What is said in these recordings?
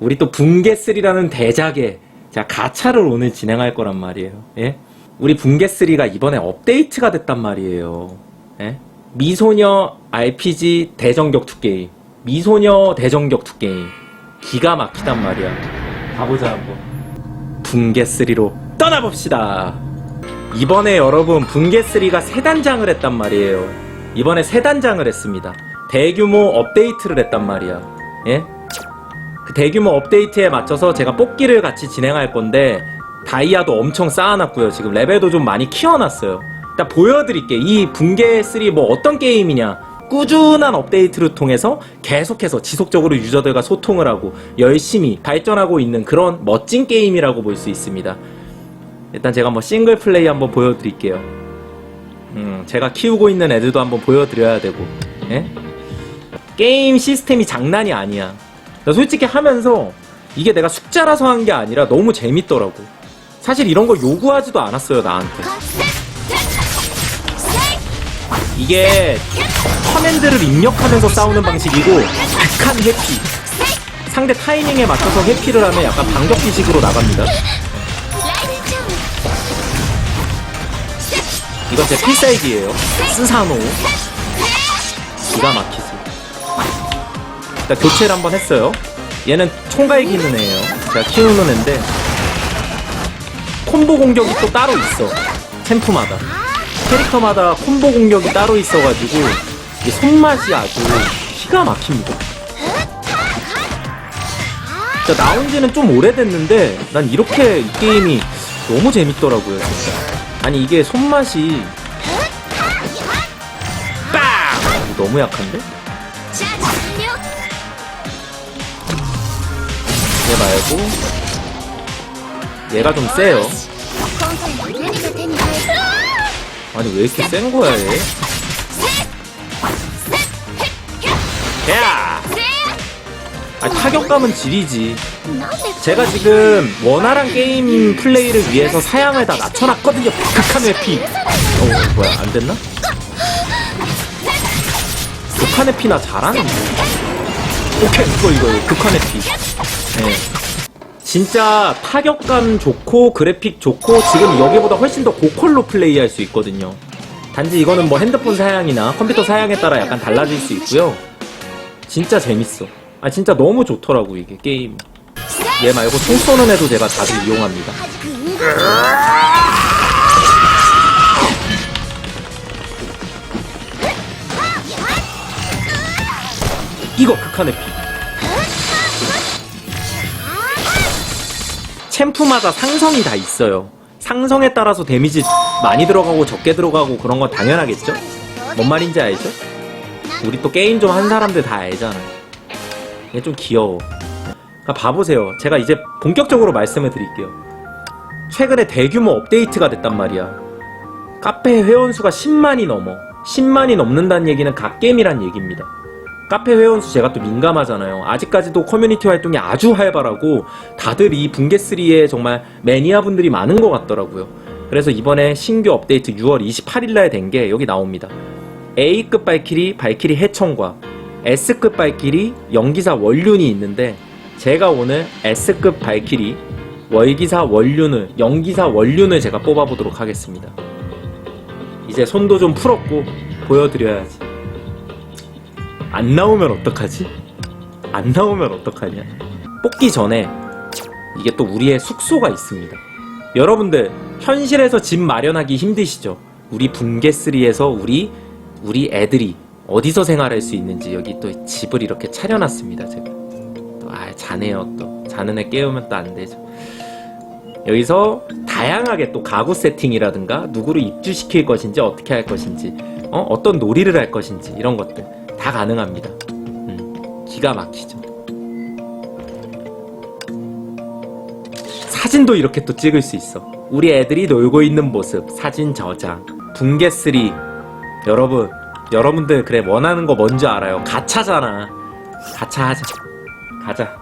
우리 또 붕괴3라는 대작에 자 가차를 오늘 진행할 거란 말이에요. 예? 우리 붕괴3가 이번에 업데이트가 됐단 말이에요. 예? 미소녀 RPG 대전격 투 게임. 미소녀 대전격 투 게임. 기가 막히단 말이야. 가보자 한번. 붕괴3로 떠나봅시다. 이번에 여러분 붕괴3가 세 단장을 했단 말이에요. 이번에 세 단장을 했습니다. 대규모 업데이트를 했단 말이야. 예? 그 대규모 업데이트에 맞춰서 제가 뽑기를 같이 진행할 건데 다이아도 엄청 쌓아놨고요. 지금 레벨도 좀 많이 키워놨어요. 일단 보여드릴게. 이 붕괴 3 뭐 어떤 게임이냐. 꾸준한 업데이트를 통해서 계속해서 지속적으로 유저들과 소통을 하고 열심히 발전하고 있는 그런 멋진 게임이라고 볼 수 있습니다. 일단 제가 뭐 싱글 플레이 한번 보여드릴게요. 음, 제가 키우고 있는 애들도 한번 보여드려야 되고, 예? 게임 시스템이 장난이 아니야. 나 솔직히 하면서 이게 내가 숙자라서 한 게 아니라 너무 재밌더라고. 사실 이런 거 요구하지도 않았어요, 나한테. 이게 커맨드를 입력하면서 싸우는 방식이고 극한 회피. 상대 타이밍에 맞춰서 회피를 하면 약간 반격기식으로 나갑니다. 이건 제 필살기예요. 스사노. 기가 막히지. 일단 교체를 한번 했어요. 얘는 총갈기 있는 애예요. 제가 키우는 애인데 콤보 공격이 또 따로 있어. 챔프마다. 캐릭터마다 콤보 공격이 따로 있어가지고 이 손맛이 아주 기가 막힙니다. 진짜 나온 지는 좀 오래됐는데 난 이렇게 이 게임이 너무 재밌더라고요. 진짜. 아니 이게 손맛이 빵! 너무 약한데? 얘 말고 얘가 좀 세요. 아니 왜 이렇게 센 거야 얘? 야! 아 타격감은 지리지. 제가 지금 원활한 게임 플레이를 위해서 사양을 다 낮춰놨거든요. 극한 회피. 어 뭐야 안 됐나? 극한 회피나 잘하는데. 오케이 이거 이거 극한 회피. 네. 진짜 타격감 좋고 그래픽 좋고 지금 여기보다 훨씬 더 고퀄로 플레이할 수 있거든요. 단지 이거는 뭐 핸드폰 사양이나 컴퓨터 사양에 따라 약간 달라질 수 있고요. 진짜 재밌어. 아 진짜 너무 좋더라고 이게 게임. 얘 말고 총 쏘는 애도 제가 자주 이용합니다. 이거 극한의 피. 챔프마다 상성이 다 있어요. 상성에 따라서 데미지 많이 들어가고 적게 들어가고 그런 건 당연하겠죠? 뭔 말인지 알죠? 우리 또 게임 좀 한 사람들 다 알잖아. 얘좀 귀여워. 그러니까 봐보세요. 제가 이제 본격적으로 말씀을 드릴게요. 최근에 대규모 업데이트가 됐단 말이야. 카페 회원수가 10만이 넘어. 10만이 넘는다는 얘기는 갓게임이란 얘기입니다. 카페 회원수 제가 또 민감하잖아요. 아직까지도 커뮤니티 활동이 아주 활발하고 다들 이 붕괴3에 정말 매니아 분들이 많은 것 같더라고요. 그래서 이번에 신규 업데이트 6월 28일날 된 게 여기 나옵니다. A급 발키리, 발키리 해청과 S급 발키리, 연기사 원륜이 있는데 제가 오늘 S급 발키리, 월기사 원륜을, 연기사 원륜을 제가 뽑아보도록 하겠습니다. 이제 손도 좀 풀었고 보여드려야지. 안 나오면 어떡하지? 안 나오면 어떡하냐? 뽑기 전에 이게 또 우리의 숙소가 있습니다. 여러분들 현실에서 집 마련하기 힘드시죠? 우리 붕괴3에서 우리 우리 애들이 어디서 생활할 수 있는지 여기 또 집을 이렇게 차려놨습니다. 제가 또아 자네요 또 자는 애 깨우면 또 안 되죠. 여기서 다양하게 또 가구 세팅이라든가 누구를 입주시킬 것인지 어떻게 할 것인지 어? 어떤 놀이를 할 것인지 이런 것들 다 가능합니다. 음, 기가 막히죠. 사진도 이렇게 또 찍을 수 있어. 우리 애들이 놀고 있는 모습, 사진 저장, 붕괴3. 여러분, 여러분들 그래 원하는 거 뭔지 알아요. 가차잖아. 가차 하자. 가자.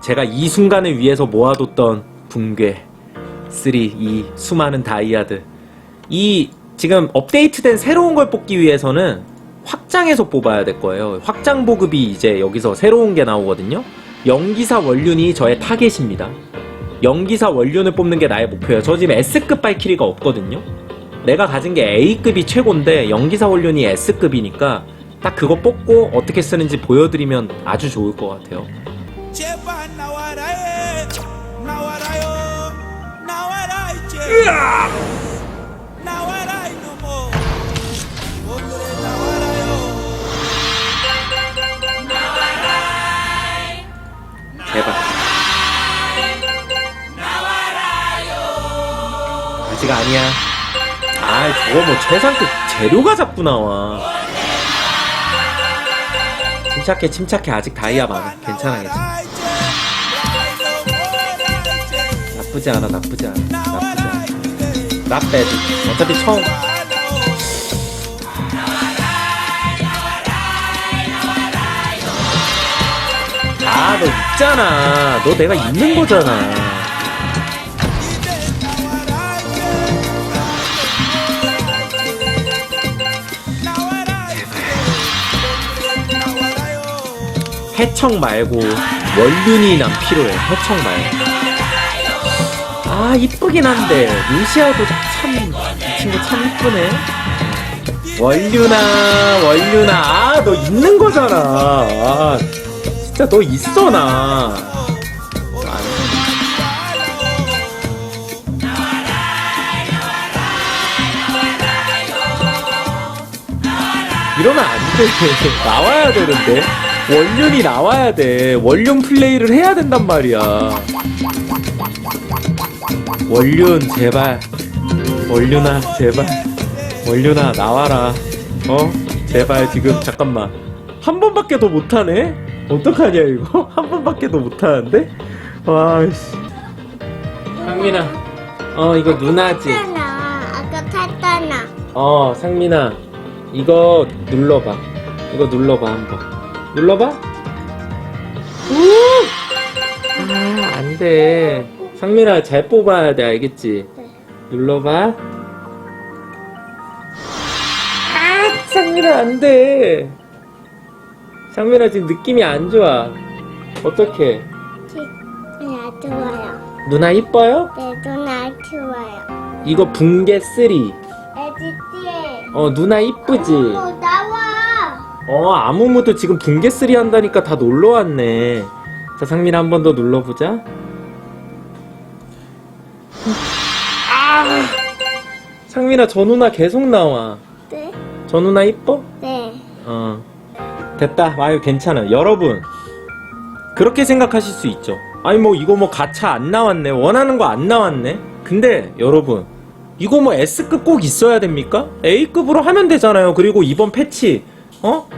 제가 이 순간을 위해서 모아뒀던 붕괴 3, 이 수많은 다이아들. 이 지금 업데이트된 새로운 걸 뽑기 위해서는 확장해서 뽑아야 될 거예요. 확장 보급이 이제 여기서 새로운 게 나오거든요. 연기사 원륜이 저의 타겟입니다. 연기사 원륜을 뽑는 게 나의 목표예요. 저 지금 S급 발키리가 없거든요. 내가 가진 게 A급이 최고인데 연기사 원륜이 S급이니까 딱 그거 뽑고 어떻게 쓰는지 보여드리면 아주 좋을 것 같아요. 제발 나와라 해 나와라요 나와라 이제 나와라 이놈아 제발. 아직 아니야. 아, 저거 뭐 최상급 재료가 자꾸 나와. 침착해, 침착해. 아직 다이아 많아. 괜찮아, 괜찮아. 나와라 이제 나와라 이제 나쁘지 않아, 나쁘지 않아. 나쁘지 않아. 나빼도. 어차피 처음. 있잖아. 너 내가 있는 거잖아. 해청 말고 원륜이 난 필요해. 해청 말고. 아 이쁘긴 한데 루시아도 참이 친구 참 이쁘네. 원륜아 원륜아 아너 있는 거잖아. 아 진짜 너 있어 나. 아, 이러면 안 돼. 나와야 되는데. 원륜이 나와야 돼. 원륜 플레이를 해야 된단 말이야. 원륜, 제발. 원륜아, 제발. 원륜아, 나와라. 어? 제발, 지금, 잠깐만. 한 번밖에 더 못하네? 어떡하냐, 이거? 한 번밖에 더 못하는데? 와, 씨. 상민아. 어, 이거 누나지? 탔잖아. 아까 탔잖아. 어, 상민아, 이거 눌러봐. 이거 눌러봐, 한번. 눌러봐? 우! 아, 안 돼. 상민아, 잘 뽑아야 돼, 알겠지? 네. 눌러봐. 아, 상민아, 안 돼. 상민아, 지금 느낌이 안 좋아. 어떡해? 네, 좋아요. 누나 이뻐요? 네, 누나 좋아요. 이거 붕괴 3. 에디지. 어, 누나 이쁘지? 어, 나와. 어, 아무무도 지금 붕괴쓰리 한다니까 다 놀러 왔네. 자, 상민 한번 더 눌러보자. 아! 상민아, 저 누나 계속 나와. 네, 저 누나 이뻐? 네. 어. 됐다. 아유, 괜찮아. 여러분. 그렇게 생각하실 수 있죠. 아니, 뭐, 이거 뭐, 가차 안 나왔네. 원하는 거 안 나왔네. 근데, 여러분. 이거 뭐, S급 꼭 있어야 됩니까? A급으로 하면 되잖아요. 그리고 이번 패치, 어?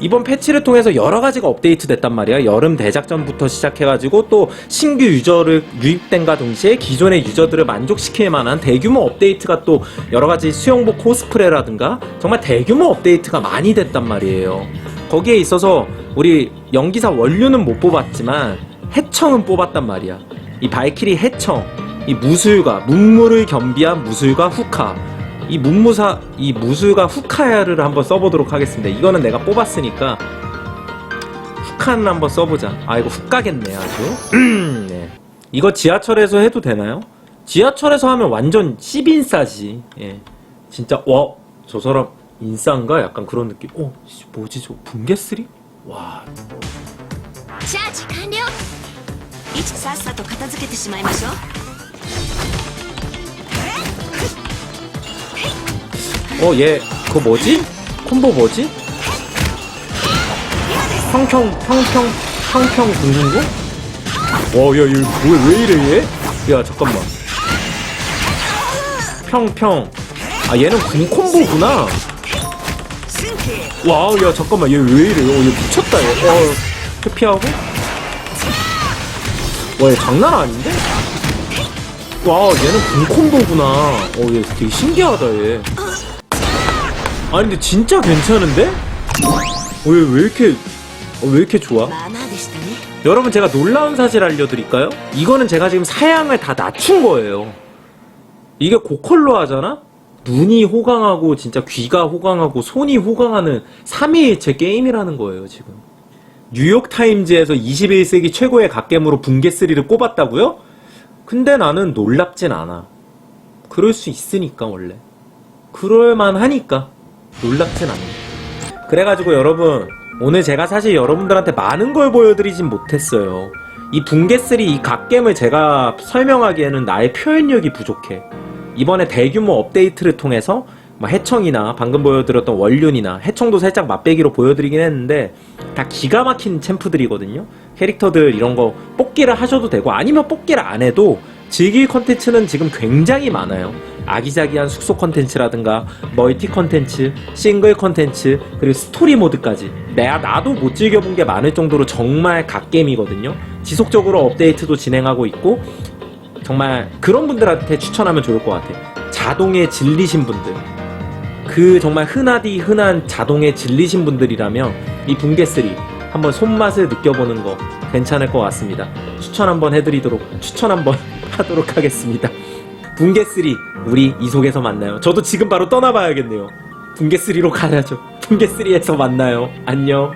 이번 패치를 통해서 여러 가지가 업데이트 됐단 말이야. 여름 대작전부터 시작해가지고 또 신규 유저를 유입된과 동시에 기존의 유저들을 만족시킬 만한 대규모 업데이트가 또 여러 가지 수영복 코스프레라든가 정말 대규모 업데이트가 많이 됐단 말이에요. 거기에 있어서 우리 연기사 원류는 못 뽑았지만 해청은 뽑았단 말이야. 이 발키리 해청, 이 무술가, 문무를 겸비한 무술가 후카. 이 문무사, 이 무술가 후카야를 한번 써보도록 하겠습니다. 이거는 내가 뽑았으니까 후카는 한번 써보자. 아 이거 훅가겠네 아주. 네. 이거 지하철에서 해도 되나요? 지하철에서 하면 완전 씹인싸지. 예. 진짜 와, 저 사람 인싸인가? 약간 그런 느낌. 어, 씨, 뭐지 저 붕괴쓰리? 와, チャージ完了位置さっさと片付けてしまいましょう 어, 얘, 그거 뭐지? 콤보 뭐지? 평평, 평평, 평평 군중구? 와, 야, 얘, 뭐야, 왜 이래, 얘? 야, 잠깐만. 평평. 아, 얘는 군 콤보구나. 와우 야 잠깐만 얘 왜 이래 어, 얘 미쳤다 얘 어, 회피하고 와얘 장난 아닌데? 와우 얘는 군콤보구나 어얘 되게 신기하다 얘 아니 근데 진짜 괜찮은데? 어, 얘왜 이렇게 어, 왜 이렇게 좋아? 여러분 제가 놀라운 사실 알려드릴까요? 이거는 제가 지금 사양을 다 낮춘 거예요 이게 고컬로 하잖아? 눈이 호강하고 진짜 귀가 호강하고 손이 호강하는 3위일체 게임이라는 거예요 지금. 뉴욕타임즈에서 21세기 최고의 갓겜으로 붕괴3를 꼽았다고요? 근데 나는 놀랍진 않아. 그럴 수 있으니까 원래. 그럴만 하니까 놀랍진 않네 그래가지고 여러분 오늘 제가 사실 여러분들한테 많은 걸 보여드리진 못했어요. 이 붕괴3 이 갓겜을 제가 설명하기에는 나의 표현력이 부족해 이번에 대규모 업데이트를 통해서 뭐 해청이나 방금 보여드렸던 원륜이나 해청도 살짝 맛배기로 보여드리긴 했는데 다 기가 막힌 챔프들이거든요. 캐릭터들 이런 거 뽑기를 하셔도 되고 아니면 뽑기를 안 해도 즐길 컨텐츠는 지금 굉장히 많아요. 아기자기한 숙소 컨텐츠라든가 멀티 컨텐츠, 싱글 컨텐츠, 그리고 스토리 모드까지 내가 나도 못 즐겨본 게 많을 정도로 정말 갓게임이거든요. 지속적으로 업데이트도 진행하고 있고 정말 그런 분들한테 추천하면 좋을 것 같아요. 자동에 질리신 분들. 그 정말 흔하디 흔한 자동에 질리신 분들이라면 이 붕괴3 한번 손맛을 느껴보는 거 괜찮을 것 같습니다. 추천 한번 해드리도록, 추천 한번 하도록 하겠습니다. 붕괴3 우리 이 속에서 만나요. 저도 지금 바로 떠나봐야겠네요. 붕괴3로 가야죠. 붕괴3에서 만나요. 안녕.